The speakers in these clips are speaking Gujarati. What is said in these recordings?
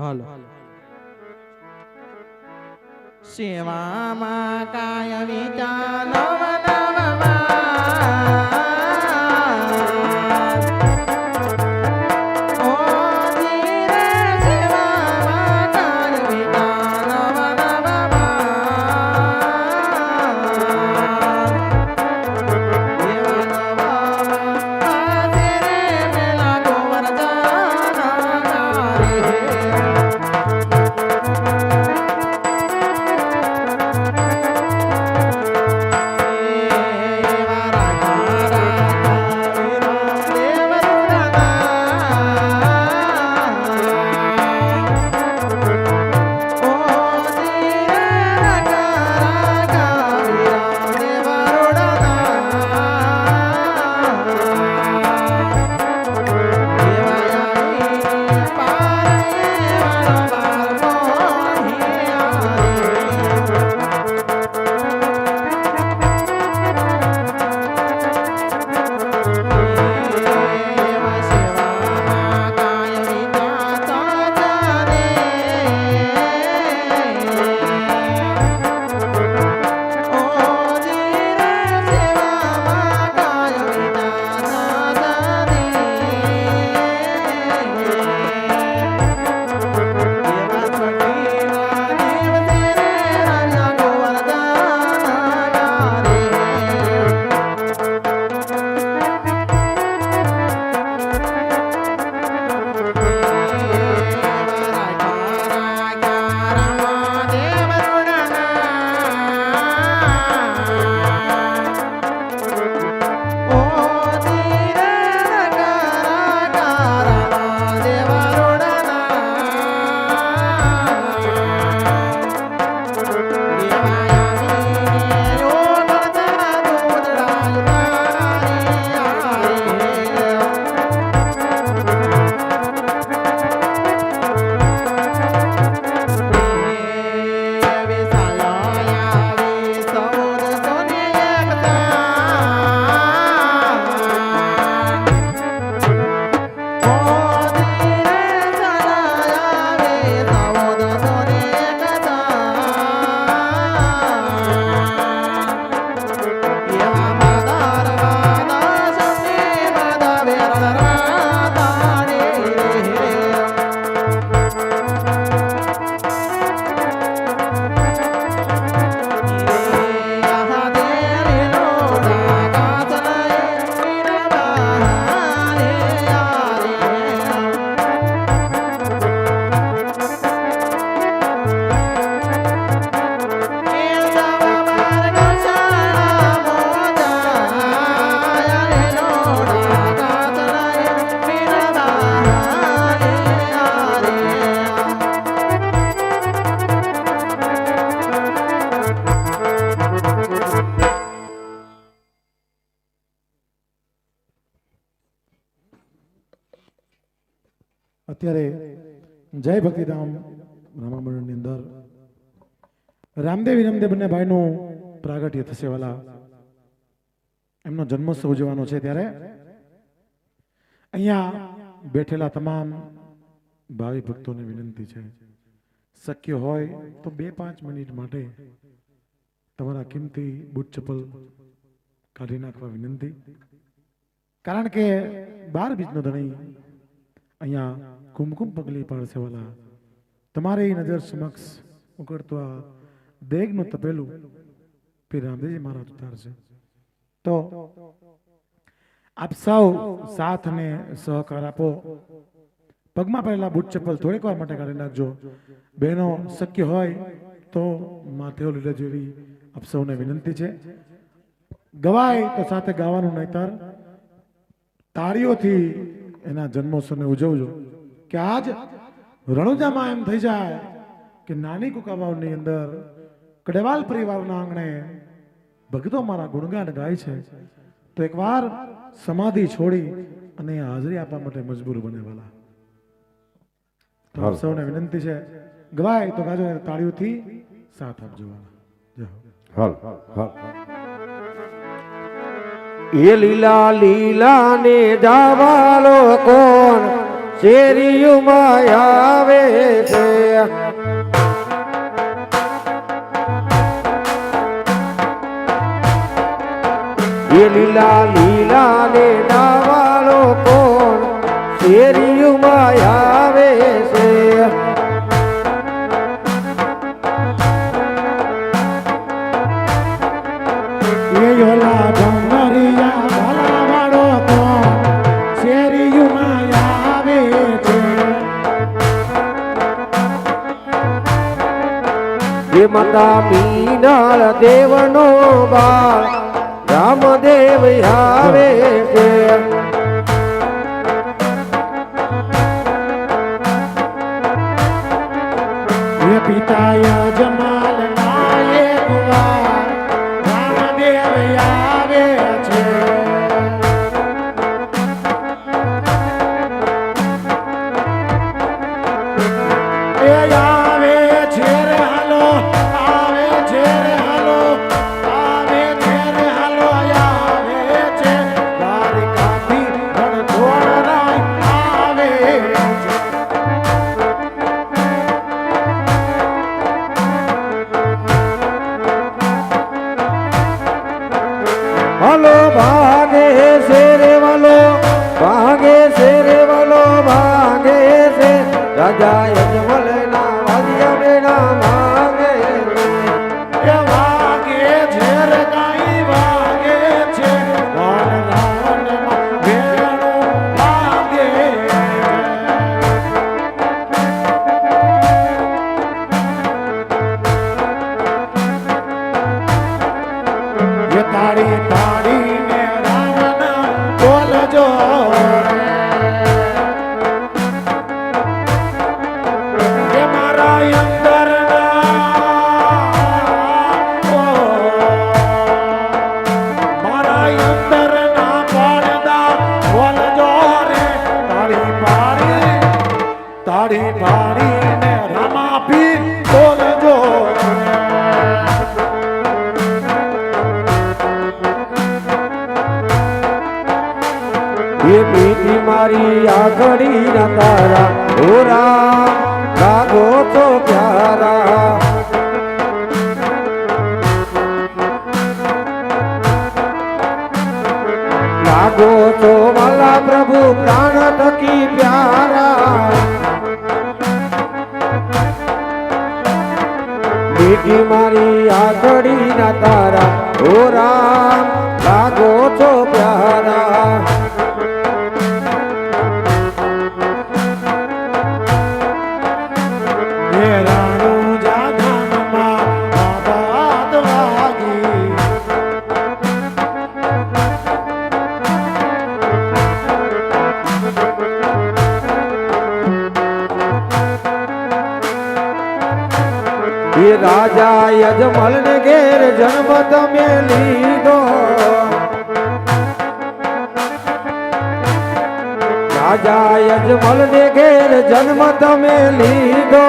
હાલો સેવામાં કાય વિચાર નવ નવમાં. રામા મંડળની અંદર રામદેવ વિનમદેવ બંને ભાઈનું પ્રાગટ્ય થશે વાલા. એમનો જન્મોત્સવ ઉજવવાનો છે ત્યારે. અહીંયા બેઠેલા તમામ ભાવિ ભક્તોને વિનંતી છે. શક્ય હોય તો બે પાંચ મિનિટ માટે તમારા કિંમતી બૂટ ચપ્પલ કાઢી નાખવા વિનંતી. કારણ કે બાર બીજનો ધણી અહીંયા કુમકુમ પગલી પાડશે વાલા. તમારી નજર સમક્ષ ઉકળતું આ દેગનું તપેલું પીર રામદેવજી મહારાજ ઉતારશે તો આપ સૌ સાથ અને સહકાર આપો. પગમાં પહેલા બૂટ ચપ્પલ થોડીક વાર માટે કાઢી નાખજો. બહેનો શક્ય હોય તો માથે લીધા જેવી આપ સૌને વિનંતી છે. ગવાય તો સાથે ગાવાનું નહીતર તાળીઓથી એના જન્મોત્સવને ઉજવજો. કે આજ રણુજામાં એમ થઈ જાય કે નાની કુકાવાવની અંદર કડેવાલ પરિવારના આંગણે ભક્તો મારા ગુણગાન ગાય છે. તો એકવાર સમાધિ છોડી અને હાજરી આપવા માટે મજબૂર બને વાલા સૌને વિનંતી છે ગવાય તો ગાજો અને તાળીઓથી સાથ આપજો. હાલ હાલ. એ લીલા લીલા ને જાવાલો કોણ? શેરીયુમાં આવે છે. એ લીલા લીલા ને ડાવાળો કોણ? શેરીયુમાં માયા માતા મીનાર દેવનો બાળ. રામદેવ આવે એ મારી આગળી ના તારા ઓરા લાગો તો પ્યારા. લાગો તો માલા પ્રભુ પ્રાણ જી મારી આખડી ના તારા ઓરા રાજા યજમલ ને ઘેર જન્મ તમે લીધો. રાજા યજમલ ને ઘેર જન્મ તમે લીધો.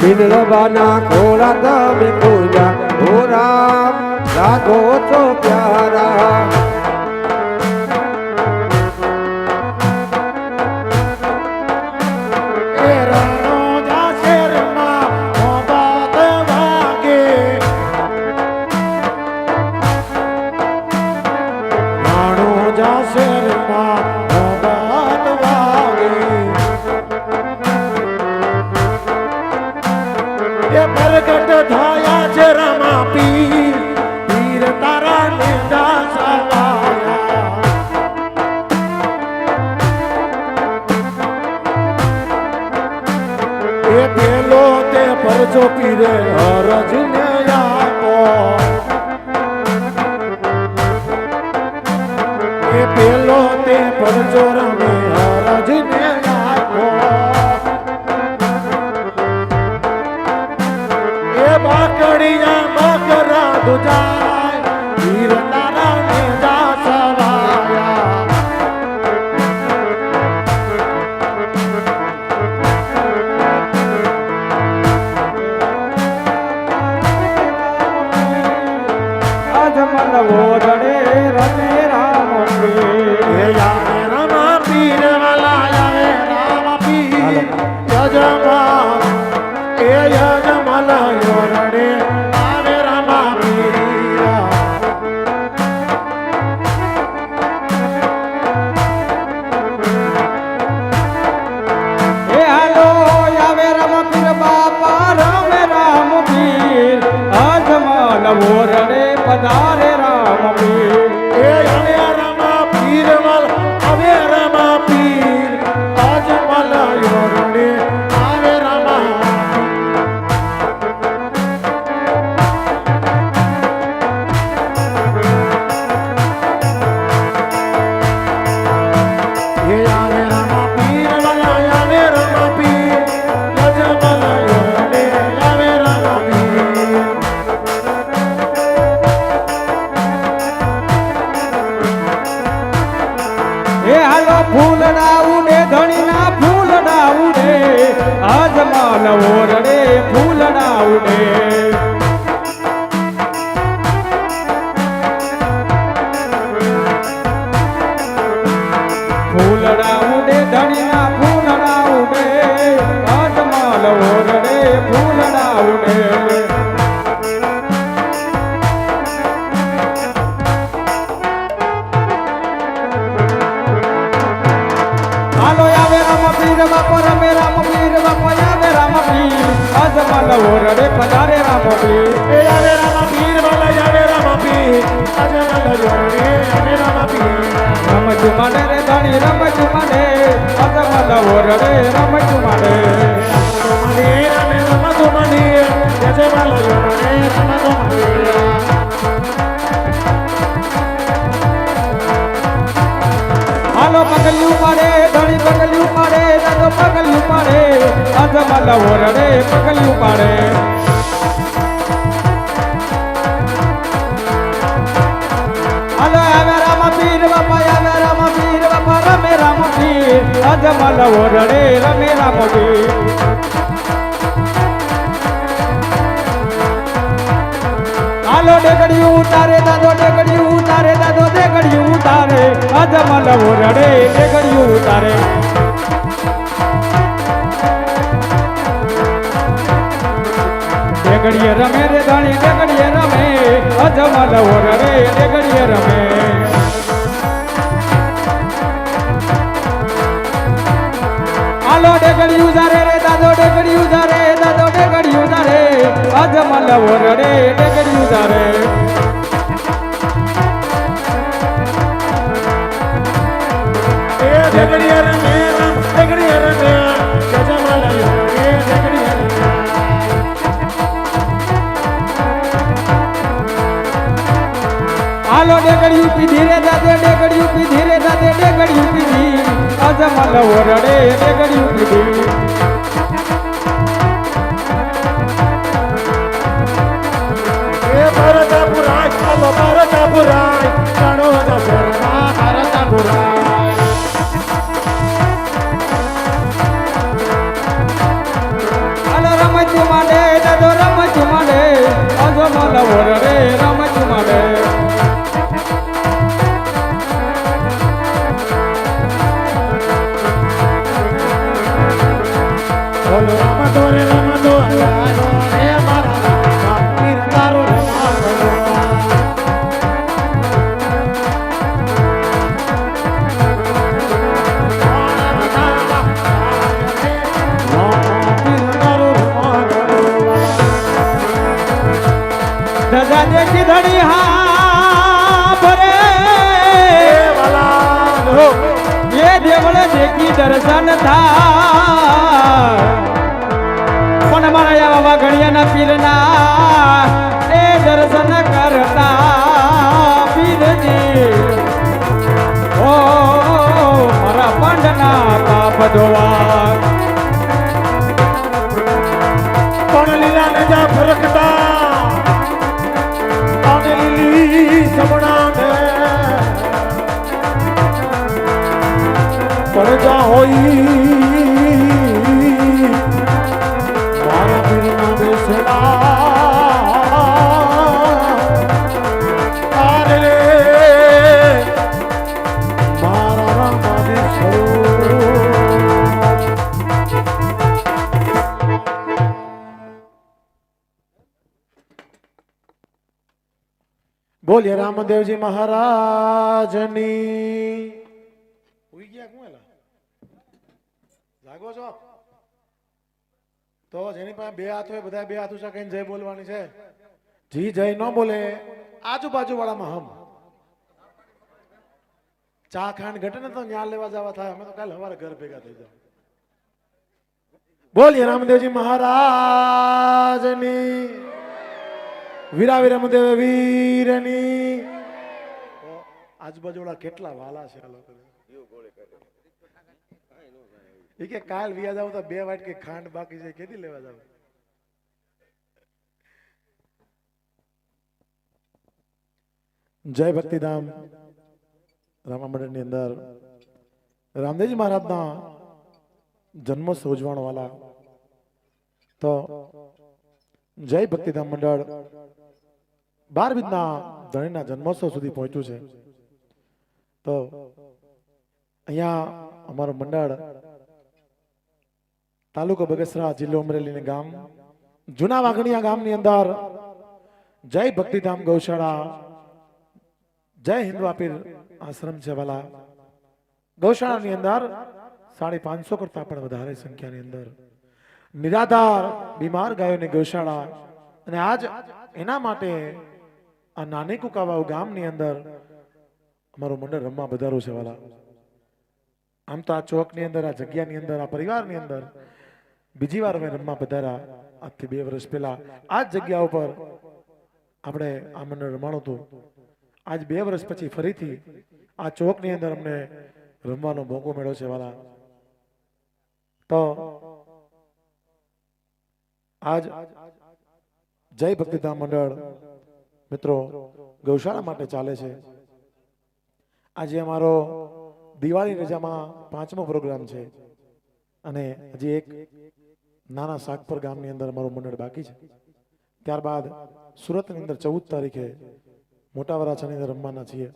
બિનરબાના ખોરા તમે પૂજા ખોરા રાખો છો પ્યારા. એ હાલો ફૂલડા ઉડે ધણીના ફૂલડા ને આજ માનવો રડે ફૂલડા ઉડે હાલો પગલ્યું પાડે, ધણી પગલ્યું પડે, દાદો પગલું પાડે આજ મલવો રડે પગલ્યું પાડે. હાલો આવે રામ પીર બાપા, આવે રામ પીર બાપા રમે રામ પીર હાલો ડેગડિયું ઉતારે, દાદો ડેગડિયું ઉતારે, દાદો ડેગડિયું ઉતારે. મલવો રડે ડેગડિયું ઉતારે. ડેગડીએ રમે રે ધણી ડેગડીએ રમે. અજમલ મલવો રડે ડેગડીએ રમે. આલો ડેગડી ઉતારે રે આજ મલવો રડે ડેગડી ઉજારે એ ઢગડીયા રમે ઢગડીયા રમે આજે મલાયો રે ઢગડીયા હાલો ડેગડિયું પીધી રે દાદે ડેગડિયું પીધી રે દાદે ડેગડિયું પીધી આજ મલવો ડેગડિયું પીધી ભરતા પુરાય જાણો દશરથા ભરતા પુરાય રમતું માંડે દાદો રમતું માંડે આજ મલવો રામદેવજી મહારાજની. ઉઈ? જાગો છો? તો જેની પાસે બે હાથ બધા બે હાથ કરીને જય બોલવાની છે. જી, જય ન બોલે આજુબાજુ વાળામાં હમ. ચા ખાંડ ઘટે ને તો ન્યા લેવા જવા થાય. અમે તો કાલે સવારે ઘર ભેગા થઈ જાવ બોલીએ રામદેવજી મહારાજની. વીરા વીરમદેવ વીરની. આજુબાજુ કેટલા વાલા છે આ લોકો એ કે કાલ વ્યા જાવ તો બે વાટ કે ખાંડ બાકી છે કેદી લેવા જાવ? જય ભક્તિધામ. રામા મંડળની અંદર રામદેવજી મહારાજના જન્મોત્સવ ઉજવણ વાળા તો જય ભક્તિધામ મંડળ બાર વિધના ધણીના જન્મોત્સવ સુધી પહોંચ્યું છે. તો અહીંયા અમારું મંડળ તાલુકો બગસરા જિલ્લો અમરેલી ગામ, જૂના વાઘણિયા ગામની અંદર જય ભક્તિધામ ગૌશાળા, જય હિન્દવાપીર આશ્રમ છે વાલા. ગૌશાળાની અંદર સાડી પાંચસો કરતા પણ વધારે સંખ્યાની અંદર નિરાધાર બીમાર ગાયોની ગૌશાળા અને આજ એના માટે આ નાની કુકાવાવ ગામની અંદર અમારું મંડળ રમવા વધારું છે, વાલા. આમ તો આ ચોકની અંદર, આ જગ્યાની અંદર, આ પરિવારની અંદર બીજી વાર અમે રમવા વધારા આજથી બે વર્ષ પહેલા આ જ જગ્યા ઉપર આપણે આ મંડળ રમાણું હતું. આજ બે વર્ષ પછી ફરીથી આ ચોકની અંદર અમને રમવાનો મોકો મળ્યો છે, વાલા. તો આજ જય ભક્તિધામ મંડળ મિત્રો ગૌશાળા માટે ચાલે છે. આજે અમારો દિવાળી રજામાં પાંચમો પ્રોગ્રામ છે. અને હજી એક નાના સાગપર ગામની અંદર અમારું મંડળ બાકી છે. ત્યારબાદ સુરતની અંદર ચૌદ તારીખે મોટા વરાછાની અંદર રમવાના છીએ.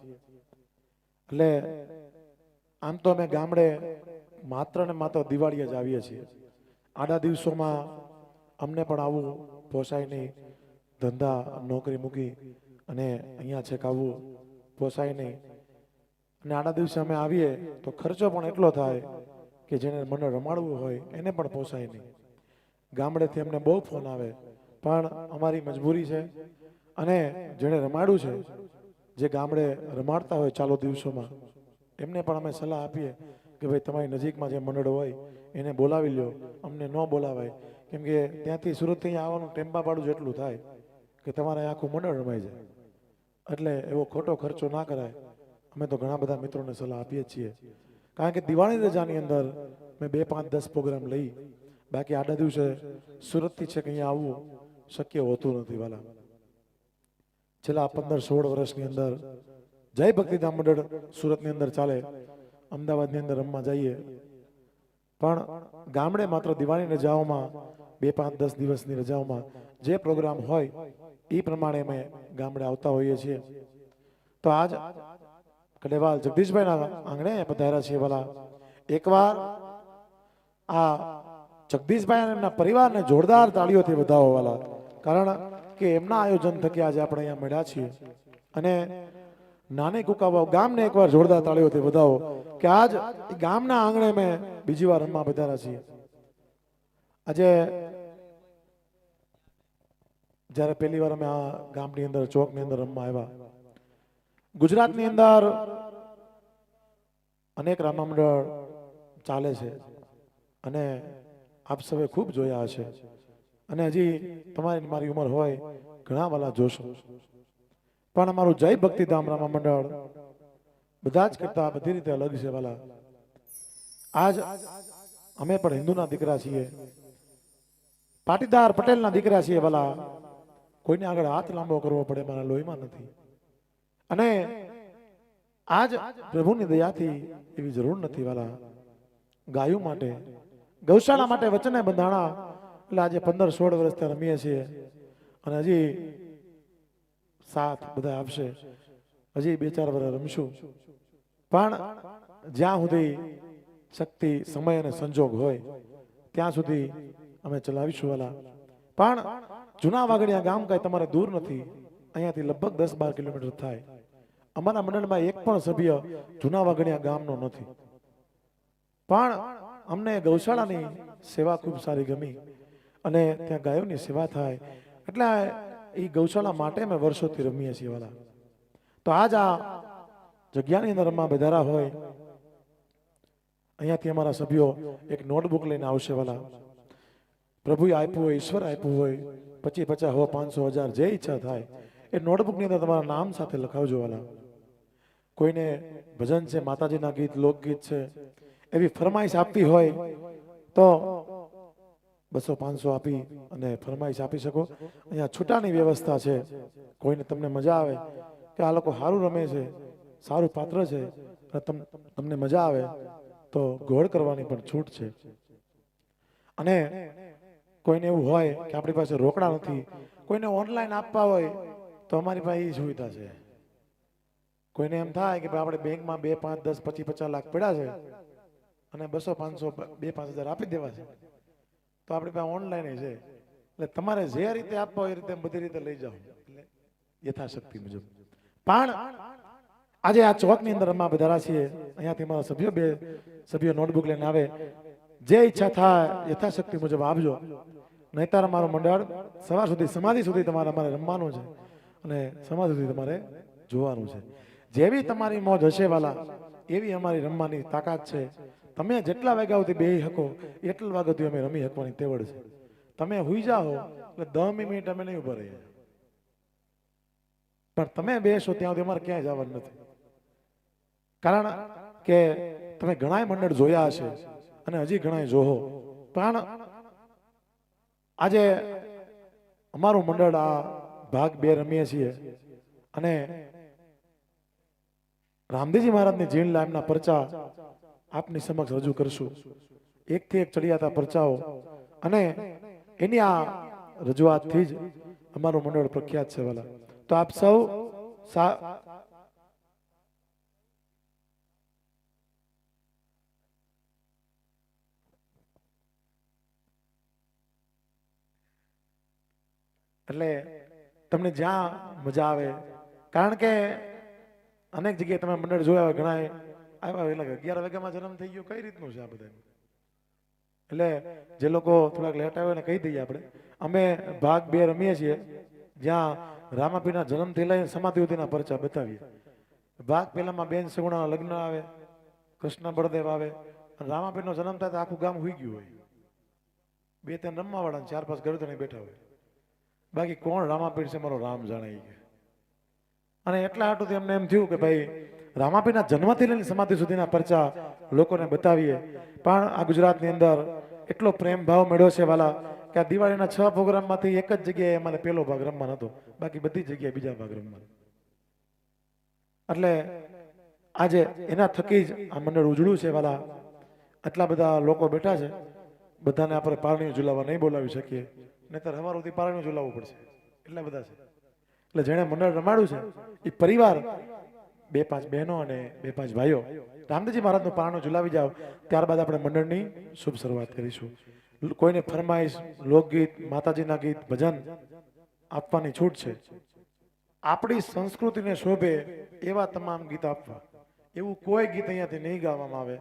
એટલે આમ તો અમે ગામડે માત્ર ને માત્ર દિવાળી જ આવીએ છીએ. આડા દિવસોમાં અમને પણ આવું પોસાય નહીં. ધંધા, નોકરી મૂકી અને અહીંયા છેક આવવું પોસાય નહીં. અને આડા દિવસે અમે આવીએ તો ખર્ચો પણ એટલો થાય કે જેને મને રમાડવું હોય એને પણ પોસાય નહીં. ગામડેથી અમને બહુ ફોન આવે, પણ અમારી મજબૂરી છે અને જેણે રમાડ્યું છે, જે ગામડે રમાડતા હોય ચાલો દિવસોમાં, એમને પણ અમે સલાહ આપીએ કે ભાઈ તમારી નજીકમાં જે મંડળ હોય એને બોલાવી લો અમને ન બોલાવાય. કેમ કે ત્યાંથી સુરતથી અહીંયા આવવાનું ટેમ્પા ભાડું જેટલું થાય કે તમારે આખું મંડળ રમાઈ જાય. એટલે એવો ખોટો ખર્ચો ના કરાય. અમે તો ઘણા બધા મિત્રોને સલાહ આપીએ છીએ. કારણ કે દિવાળી રજાની અંદર મેં બે પાંચ દસ પ્રોગ્રામ લઈ. બાકી આડા દિવસે સુરતથી છે કે અહીંયા આવવું શક્ય હોતું નથી વાલા. છેલ્લા પંદર સોળ વર્ષની અંદર જય ભક્તિધામ મંડળ સુરતની અંદર ચાલે. અમદાવાદની અંદર રમવા જઈએ. પણ ગામડે માત્ર દિવાળીની રજાઓમાં બે પાંચ દસ દિવસની રજાઓમાં જે પ્રોગ્રામ હોય એ પ્રમાણે અમે ગામડે આવતા હોઈએ છીએ. તો આજ કડેવાલ જગદીશભાઈના આંગણે પધાર્યા છીએ ભલા. એકવાર આ જગદીશભાઈ અને એમના પરિવારને જોરદાર તાળીઓથી વધાવો વાલા કારણ કે એમના આયોજન થકી આજે આપણે અહીંયા મળ્યા છીએ. અને નાની કુકાવાવ ગામને એકવાર જોરદાર તાળીઓથી વધાવો કે આજ ગામના આંગણે મેં બીજી વાર રમવા પધાર્યા છીએ. આજે જ્યારે પહેલી વાર અમે આ ગામની અંદર ચોકની અંદર રમવા આવ્યા ગુજરાતની અંદર અનેક રામામંડળ ચાલે છે અને આપ સૌએ ખૂબ જોયા હશે. અને હજી તમારી મારી ઉંમર હોય ઘણા વાલા જોશો. પણ અમારું જય ભક્તિધામ રામા મંડળ બધા જ કરતા બધી રીતે અલગ છે વાલા. આજ અમે પણ હિન્દુના દીકરા છીએ. પાટીદાર પટેલના દીકરા છીએ વાલા. કોઈને આગળ હાથ લાંબો કરવો પડે, મારા લોહીમાં નથી. અને આજ પ્રભુની દયાથી એવી જરૂર નથી વાલા. ગાયુ માટે, ગૌશાળા માટે વચને બંધાણા, એટલે આજે પંદર સોળ વર્ષથી રમીએ છીએ. અને હજી સાથ બધા આપશે. હજી બે ચાર વર્ષ રમશું. પણ જ્યાં સુધી શક્તિ, સમય અને સંજોગ હોય, ત્યાં સુધી અમે ચલાવીશું વાલા. પણ જૂના વાગડિયા ગામ કાંઈ તમારે દૂર નથી. અહીંયાથી લગભગ દસ બાર કિલોમીટર થાય. અમારા મંડળમાં એક પણ સભ્ય જૂના વાઘણિયા ગામનો નથી. પણ અમને ગૌશાળાની સેવા ખૂબ સારી ગમી અને ત્યાં ગાયોની સેવા થાય. એટલે એ ગૌશાળા માટે અમે વર્ષોથી રમીએ છીએ વાલા. તો આજ આ જગ્યાની અંદર રમવા બધારા હોય, અહીંયાથી અમારા સભ્યો એક નોટબુક લઈને આવશે વાલા. પ્રભુએ આપ્યું હોય, ઈશ્વર આપ્યું હોય, પચીસ પચાસ હો, પાંચસો હજાર જે ઈચ્છા થાય એ નોટબુકની અંદર તમારા નામ સાથે લખાવજો વાલા કોઈને ભજન છે, માતાજીના ગીત, લોકગીત છે, એવી ફરમાઈશ આપતી હોય તો બસો પાંચસો આપી અને ફરમાઈશ આપી શકો. અહીંયા છૂટાની વ્યવસ્થા છે. કોઈને તમને મજા આવે કે આ લોકો સારું રમે છે, સારું પાત્ર છે તમ- તમને મજા આવે તો ગોળ કરવાની પણ છૂટ છે. અને કોઈને એવું હોય કે આપણી પાસે રોકડા નથી, કોઈને ઓનલાઈન આપવા હોય તો અમારી પાસે એ સુવિધા છે. કોઈને એમ થાય કે ભાઈ આપણે બેંકમાં બે, પાંચ, દસ, પચીસ, પચાસ લાખ પડ્યા છે અને બસો, પાંચસો, બે, પાંચ હજાર આપી દેવા છે. તો આપણી પાસે ઓનલાઈન છે. એટલે તમારે જે રીતે આપવા એ રીતે બધી રીતે લઈ જાઓ. એટલે યથાશક્તિ મુજબ. પણ આજે આ ચોકની અંદર અમે બધા છીએ. અહીંયાથી મારા સભ્યો બે સભ્યો નોટબુક લઈને આવે. જે ઈચ્છા થાય યથાશક્તિ મુજબ આપજો. નહીતર અમારું મંડળ સવાર સુધી, સમાધિ સુધી તમારે અમારે રમવાનું છે. અને સમાજ સુધી તમારે જોવાનું છે. જેવી તમારી મોજ હશે વાલા, એવી અમારી રમવાની તાકાત છે. તમે જેટલા વાગ્યા સુધી બે શકો, એટલા વાગ્યા સુધી અમે રમી શકવાની તેવડ છે. તમે હુઈ જાઓ, એટલે દસ મિનિટ અમે નહીં ઊભા રહીએ. પણ તમે બેસો ત્યાં સુધી અમારે ક્યાંય જવાનું નથી. કારણ કે તમે ઘણાય મંડળ જોયા હશે અને હજી ઘણાય જોહો. પણ આજે અમારું મંડળ આ ભાગ બે રમીએ છીએ. અને રામદેવજી મહારાજની જીણ લાઈમના પરચા આપની સમક્ષ રજૂ કરશું. એકથી એક ચડિયાતા પરચાઓ. અને એની આ રજૂઆતથી જ અમારું મંડળ પ્રખ્યાત છે વાલા. તો આપ સૌ એટલે તમને જ્યાં મજા આવે. કારણ કે અનેક જગ્યાએ તમે મંડળ જોયા હોય ઘણા આવ્યા એટલે અગિયાર વાગ્યામાં જન્મ થઈ ગયો, કઈ રીતનું છે આ બધા એટલે જે લોકો થોડાક લેટ આવ્યો ને કહી દઈએ આપણે. અમે ભાગ બે રમીએ છીએ, જ્યાં રામાપીના જન્મથી લઈને સમાધિ પરચા બતાવીએ. ભાગ પહેલામાં બેન સગુણા લગ્ન આવે, કૃષ્ણ બળદેવ આવે, અને રામાપીરનો જન્મ થાય તો આખું ગામ હુઈ ગયું હોય. બે ત્રણ રમવા વાળા ચાર પાંચ ગરદણે બેઠા હોય. બાકી કોણ રામાપીર છે મારો રામ જાણે કે. અને એટલા હાટુથી અમને એમ થયું કે ભાઈ, રામાપીરના જન્મથી લઈને સમાધિ સુધીના પરચા લોકોને બતાવીએ. પણ આ ગુજરાતની અંદર એટલો પ્રેમ ભાવ મળ્યો છે વાલા કે આ દિવાળીના છ પ્રોગ્રામમાંથી એક જ જગ્યાએ અમારે પહેલો ભાગ રમવાનો હતો. બાકી બધી જગ્યાએ બીજા ભાગ રમવાનો. એટલે આજે એના થકી જ આ મંડળ ઉજળું છે વાલા. આટલા બધા લોકો બેઠા છે. બધાને આપણે પારણીઓ ઝુલાવવા નહીં બોલાવી શકીએ. નહીતર હવાર સુધી પારણીઓ ઝુલાવવું પડશે. એટલા બધા છે. એટલે જેણે મંડળ રમાડ્યું છે એ પરિવાર, બે પાંચ બહેનો અને બે પાંચ ભાઈઓ, રામદેવજી મહારાજનું પારણું ઝુલાવી જાઓ, ત્યારબાદ આપણે મંડળની શુભ શરૂઆત કરીશું. કોઈને ફરમાઈશ, લોકગીત, માતાજીના ગીત, ભજન આપવાની છૂટ છે. આપણી સંસ્કૃતિને શોભે એવા તમામ ગીત આપવા. એવું કોઈ ગીત અહીંયાથી નહીં ગાવામાં આવે,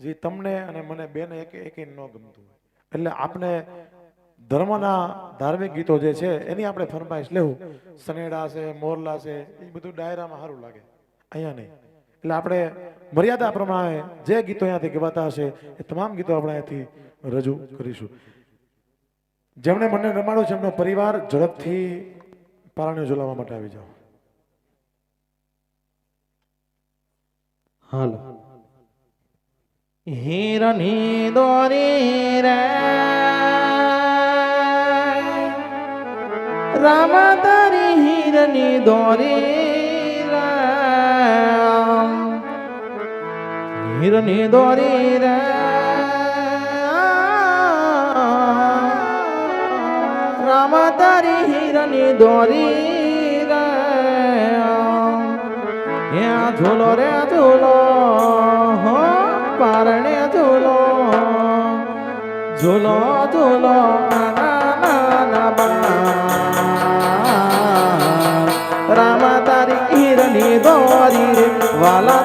જે તમને અને મને બેને એક એક ન ગમતું હોય. એટલે આપણે ધર્મના ધાર્મિક ગીતો જે છે, એની આપણે ફરમાઈશ લેવું. સનેડા છે, મોરલા છે, એ બધું ડાયરામાં સારું લાગે. અહીંયા નહીં. એટલે આપણે મર્યાદા પ્રમાણે જે ગીતો અહીંયાથી ગવાતા હશે, એ તમામ ગીતો આપણે અહીંયાથી રજૂ કરીશું. જેમણે મને રમાડ્યું છે, એમનો પરિવાર ઝડપથી પારણીઓ ઝુલાવવા માટે આવી જાઓ. હાલો. હિરની દોરી રે. રામ તારી હિરની દોરી રે હિરની દોરી રે રામ તારી હિરની દોરી રે ત્યાં ઝૂલો રે ઝૂલો હો પારણે ઝૂલો ઝૂલો ઝૂલો નાના નાના બા રામ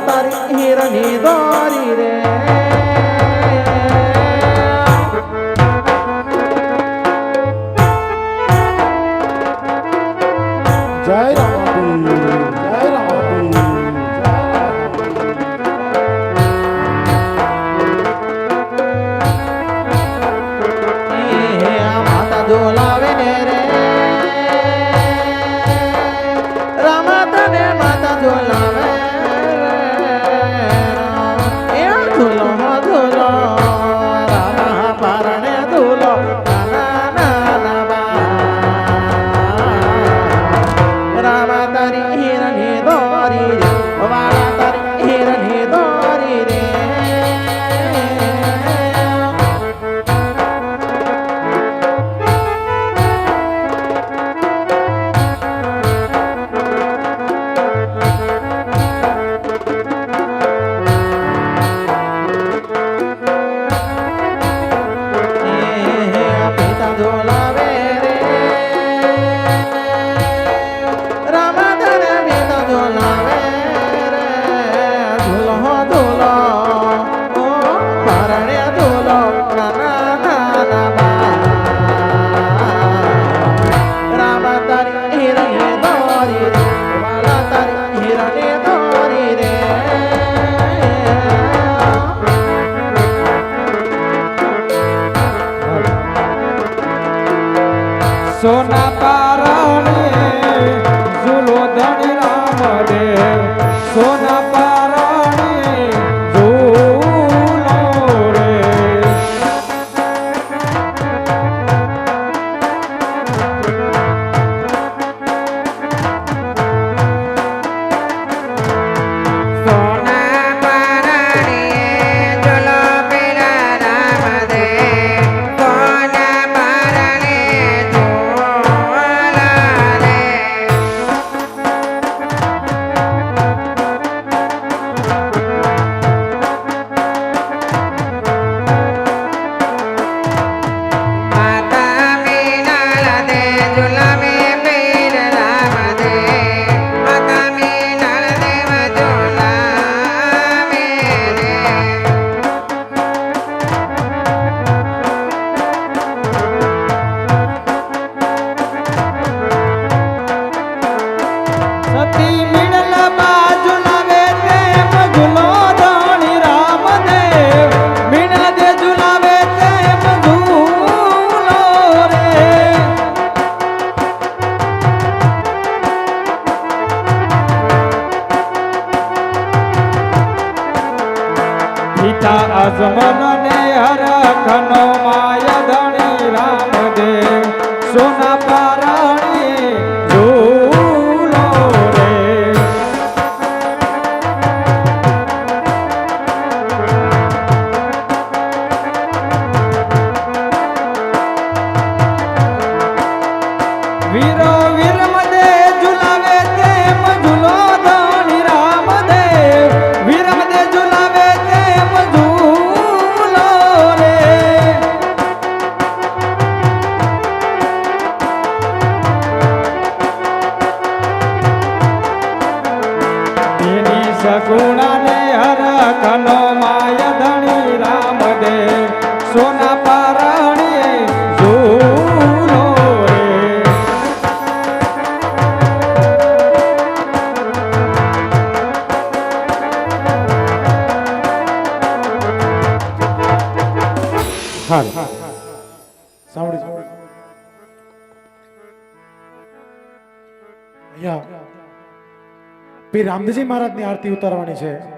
તારી હીરની દોરી રે સોના પારણે અહીંયા મહારાજની આરતી ઉતારવાની છે.